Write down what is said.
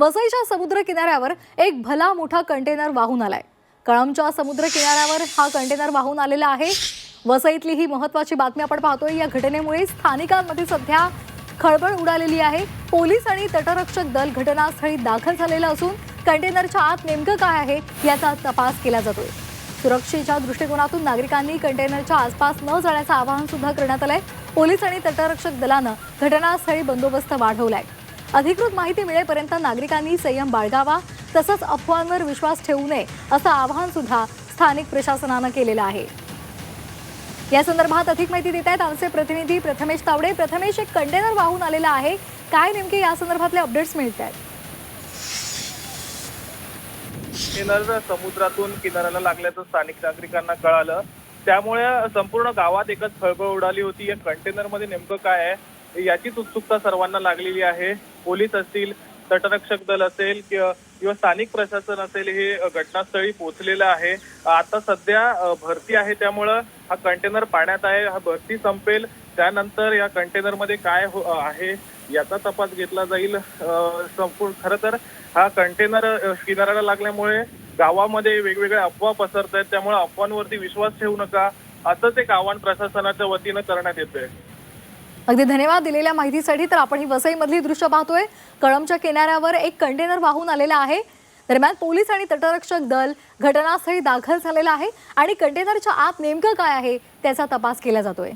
वसईच्या समुद्र किनाऱ्यावर एक भला मोठा कंटेनर वाहून आलाय. कळमच्या समुद्र किनाऱ्यावर हा कंटेनर वाहून आलेला आहे. वसईतली ही महत्वाची बातमी आपण पाहतोय. या घटनेमुळे स्थानिकांमध्ये सध्या खळबळ उडालेली आहे. पोलीस आणि तटरक्षक दल घटनास्थळी दाखल झालेलं असून कंटेनरच्या आत नेमकं काय आहे याचा तपास केला जातोय. सुरक्षेच्या दृष्टिकोनातून नागरिकांनी कंटेनरच्या आसपास न जाण्याचं आवाहन सुद्धा करण्यात आलंय. पोलीस आणि तटरक्षक दलानं घटनास्थळी बंदोबस्त वाढवलाय. अधिकृत माहिती मिळेपर्यंत नागरिकांनी संयम बाळगावा तसंच अफवांवर विश्वास ठेवू नये असं आवाहन सुद्धा स्थानिक प्रशासनानं केलेलं आहे. या संदर्भात अधिक माहिती देत आहेत आमचे प्रतिनिधी प्रथमेश तावडे. प्रथमेश एक कंटेनर वाहून आलेला आहे. काय नेमके या संदर्भातले अपडेट्स मिळत आहेत कंटेनर समुद्रातून किनाऱ्याला लागल्याचं स्थानिक नागरिकांना कळालं. त्यामुळे संपूर्ण गावात एकच खळबळ उडाली होती. या कंटेनरमध्ये नेमकं काय आहे? याचीच उत्सुकता सर्वांना लागलेली आहे. पोलीस असतील तटरक्षक दल असेल किंवा स्थानिक प्रशासन असेल हे घटनास्थळी पोहोचलेलं आहे. आता सध्या भरती आहे त्यामुळं हा कंटेनर पाण्यात आहे हा भरती संपेल. त्यानंतर या कंटेनरमध्ये काय हो- आहे याचा तपास घेतला जाईल. संपूर्ण खरं तर हा कंटेनर किनाऱ्याला लागल्यामुळे गावामध्ये वेगवेगळ्या अफवा पसरत आहेत त्यामुळे अफवांवरती विश्वास ठेवू नका. असंच एक आव्हान प्रशासनाच्या वतीनं करण्यात येतंय. अगदी धन्यवाद दिलेल्या माहितीसाठी. तर आपण ही वसईमधली दृश्य पाहतोय. कळमच्या किनाऱ्यावर एक कंटेनर वाहून आलेला आहे. दरम्यान पोलीस आणि तटरक्षक दल घटनास्थळी दाखल झालेला आहे. आणि कंटेनरच्या आत नेमकं काय आहे त्याचा तपास केला जातोय.